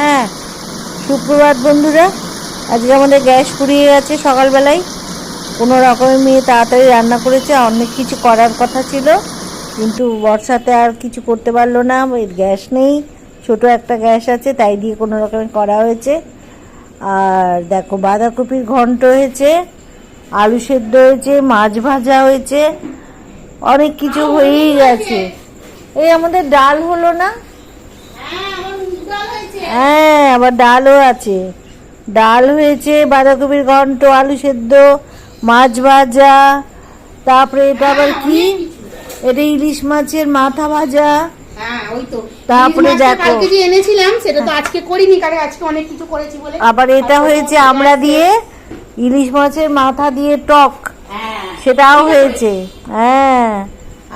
হ্যাঁ সুপ্রভাত বন্ধুরা। আজকে আমাদের গ্যাস পুড়িয়ে গেছে সকালবেলায়। কোনো রকমের মেয়ে তাড়াতাড়ি রান্না করেছে, অনেক কিছু করার কথা ছিল। কিন্তু বর্ষাতে আর কিছু করতে পারল না গ্যাস নেই। ছোট একটা গ্যাস আছে, তাই দিয়ে কোনো রকমে করা হয়েছে। আর দেখো, বাঁধাকপির ঘন্ট হয়েছে, আলু সেদ্ধ হয়েছে, মাছ ভাজা হয়েছে, অনেক কিছু হয়েই গেছে। এই আমাদের ডাল হলো না হ্যাঁ আবার ডালও আছে। ডাল হয়েছে বাঁধাকপির ঘন্ট আলু সেদ্ধ মাছ ভাজা তারপরে এটা আবার কি? এটা ইলিশ মাছের মাথা ভাজা। হ্যাঁ ওই তো। তারপরে দেখো। এনেছিলাম সেটা তো আজকে করিনি কারণ আজকে অনেক কিছু করেছি বলে। আবার এটা হয়েছে আমরা দিয়ে ইলিশ মাছের মাথা দিয়ে টক। হ্যাঁ। সেটাও হয়েছে। হ্যাঁ।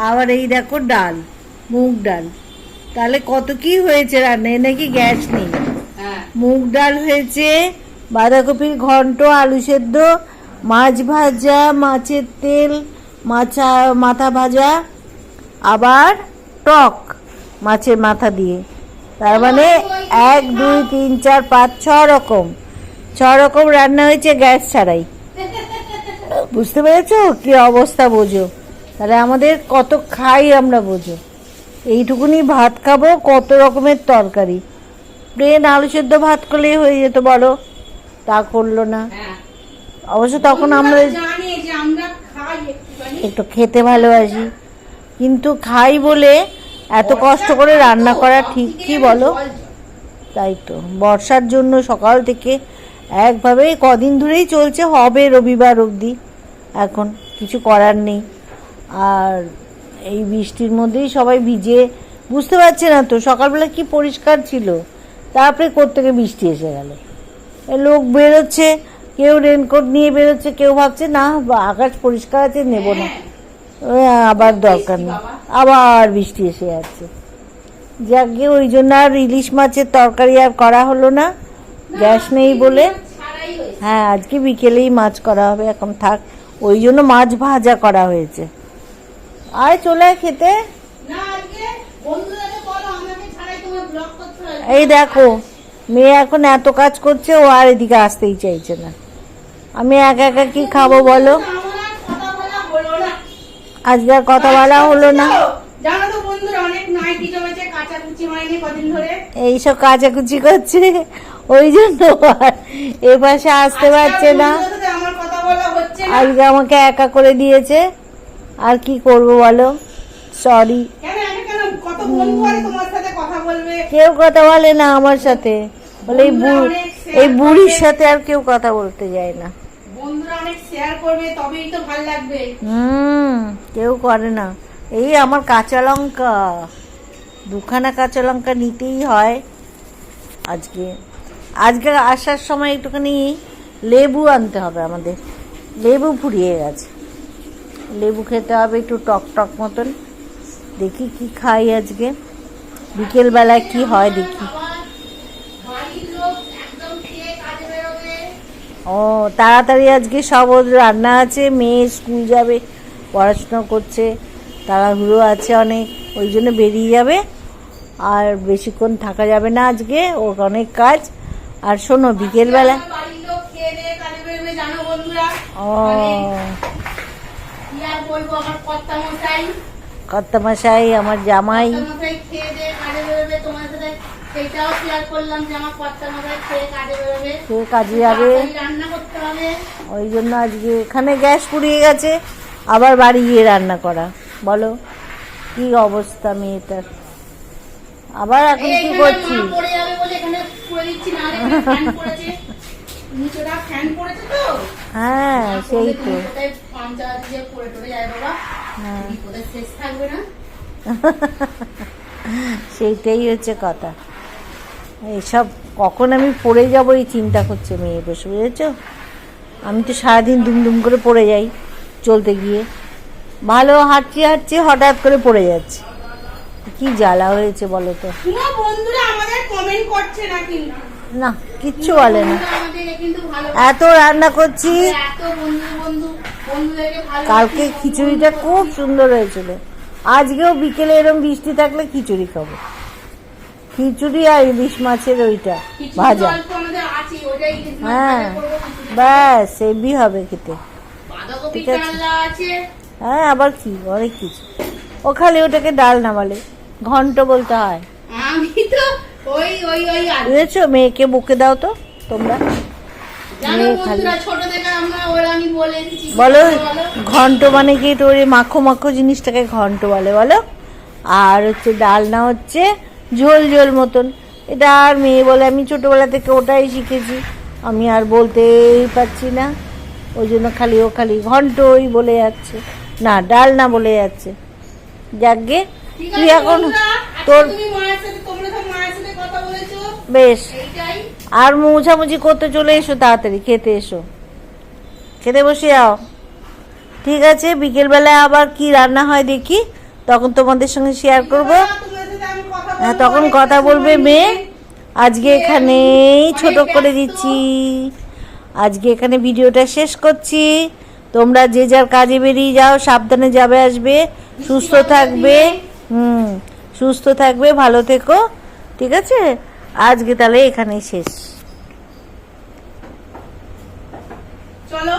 আবার এই দেখো ডাল মুগ ডাল। তাহলে কত কি হয়েছে রান্নায় নাকি গ্যাস নেই। হ্যাঁ। মুগ ডাল হয়েছে বাঁধাকপির ঘন্ট আলু সেদ্ধ মাছ ভাজা মাছের তেল মাছা মাথা ভাজা আবার টক মাছের মাথা দিয়ে। তার মানে এক দুই তিন চার পাঁচ ছ রকম। ছ রকম রান্না হয়েছে গ্যাস ছাড়াই। বুঝতে পেরেছ? কি অবস্থা বোঝো। তাহলে আমাদের কত খাই আমরা বোঝো। এইটুকুনি ভাত খাব কত রকমের তরকারি। প্লেন আলু সেদ্ধ ভাত করলেই হয়ে যেত বলো। তা করল না। হ্যাঁ। অবশ্য তখন আমরা একটু খেতে ভালোবাসি। কিন্তু খাই বলে এত কষ্ট করে রান্না করা ঠিক কি বলো? তাই তো। বর্ষার জন্য সকাল থেকে একভাবে কদিন ধরেই চলছে হবে রবিবার অবধি। এখন কিছু করার নেই। আর এই বৃষ্টির মধ্যেই সবাই ভিজে, বুঝতে পারছে না তো, সকালবেলা কি পরিষ্কার ছিল? তারপরে কোত্থেকে বৃষ্টি এসে গেল? লোক বেরোচ্ছে, কেউ রেনকোট নিয়ে বেরোচ্ছে, কেউ ভাবছে, না আকাশ পরিষ্কার আছে, নেব না। আবার দরকার নেই, আবার বৃষ্টি এসে যাচ্ছে। যাকে ওই জন্য আর ইলিশ মাছের তরকারি আর করা হলো না, গ্যাস নেই বলে। হ্যাঁ আজকে বিকেলেই মাছ করা হবে, এখন থাক। ওই জন্য মাছ ভাজা করা হয়েছে। আয় চলে খেতে। এই দেখো মেয়ে এখন এত কাজ করছে ও আর এদিকে আসতেই চাইছে না। আমি একা একা কি খাব বলো? আমার আর কথা বলা হলো না। আজকে আর কথা বলা হলো না। এইসব কাচাকুচি করছে ওই জন্য এ পাশে আসতে পারছে না। আজকে আমাকে একা করে দিয়েছে। আর কি করব বলো? সরি কেউ কথা বলে না আমার সাথে। বলে এই এই বুড়ির সাথে আর কেউ কথা বলতে যায় না। বন্ধুরা অনেক শেয়ার করবে তবেই তো ভালো লাগবে। হুম কেউ করে না। এই আমার কাঁচা লঙ্কা। দুখানা কাঁচা লঙ্কা নিতেই হয় আজকে। আজকে আসার সময় একটুখানি লেবু আনতে হবে আমাদের। লেবু ফুরিয়ে গেছে। লেবু খেতে হবে একটু টক টক মতন। দেখি কি খাই আজকে। বিকেলবেলায় কি হয় দেখি। ও তাড়াতাড়ি আজকে সব রান্না আছে মেয়ে স্কুল যাবে পড়াশোনা করছে তাড়াহুড়ো আছে অনেক ওই জন্য বেরিয়ে যাবে। আর বেশিক্ষণ থাকা যাবে না আজকে ওর অনেক কাজ। আর শোনো বিকেলবেলা ও। কি আর বলব আমার কর্তা মশাই কর্তামশাই আমার জামাই। মশাই খেয়ে দিয়ে কাজে বেরোবে। তোমার সাথে সেটাও শেয়ার করলাম যে আমার কর্তা মশাই খেয়ে কাজে বেরোবে। সে কাজে যাবে। রান্না করতে হবে। ওই জন্য আজকে এখানে গ্যাস পুড়িয়ে গেছে। আবার বাড়ি গিয়ে রান্না করা। বলো কি অবস্থা মেয়েটার? আবার এখন কি করছি পড়ে যাবে বলে এখানে দিচ্ছি না ফ্যান পড়েছে। নিচেটা ফ্যান পড়েছে তো। হ্যাঁ সেই তো। হ্যাঁ। সেইটাই হচ্ছে কথা। এইসব কখন আমি পড়ে যাব এই চিন্তা করছে মেয়ে বসে বুঝেছ? আমি তো সারাদিন দুমদুম করে পড়ে যাই চলতে গিয়ে। ভালো হাঁটছি হাঁটছি হঠাৎ করে পড়ে যাচ্ছে। কি জ্বালা হয়েছে বলো তো? বন্ধুরা আমাদের কমেন্ট করছে না না কিচ্ছু বলে না। এত রান্না করছি। কালকে খিচুড়িটা খুব সুন্দর হয়েছিল। আজকেও বিকেলে এরকম বৃষ্টি থাকলে খিচুড়ি খাব। খিচুড়ি আর ইলিশ মাছের ওইটা ভাজা। হ্যাঁ। ব্যাস হেভি হবে খেতে। ঠিক আছে। হ্যাঁ আবার কি? অনেক কিছু। ও খালি ওটাকে ডাল না বলে ঘন্ট বলতে হয়। আমি তো ওই ওই ওই বুঝেছ মেয়েকে বুকে দাও তো তোমরা। বলে ঘন্ট মানে কি? তোর মাখো মাখো জিনিসটাকে ঘন্ট বলে বলো? আর হচ্ছে ডালনা হচ্ছে ঝোল ঝোল মতন। এটা আর মেয়ে বলে আমি ছোটবেলা থেকে ওটাই শিখেছি। আমি আর বলতেই পারছি না। ওই জন্য খালি ও খালি ঘন্টই বলে যাচ্ছে। না ডালনা বলে যাচ্ছে। যাকগে তুই এখন তোর বেশ। আর মোছামুছি করতে চলে এসো তাড়াতাড়ি খেতে এসো। খেতে বসে যাও। ঠিক আছে বিকেলবেলায় আবার কি রান্না হয় দেখি তখন তোমাদের সঙ্গে শেয়ার করব। হ্যাঁ তখন কথা বলবে মেয়ে। আজকে এখানেই অনেক ছোট করে দিচ্ছি। আজকে এখানে ভিডিওটা শেষ করছি। তোমরা যে যার কাজে বেরিয়ে যাও সাবধানে যাবে আসবে। সুস্থ থাকবে। হুম সুস্থ থাকবে ভালো থেকো। ঠিক আছে? আজকে তাহলে এখানেই শেষ। চলো।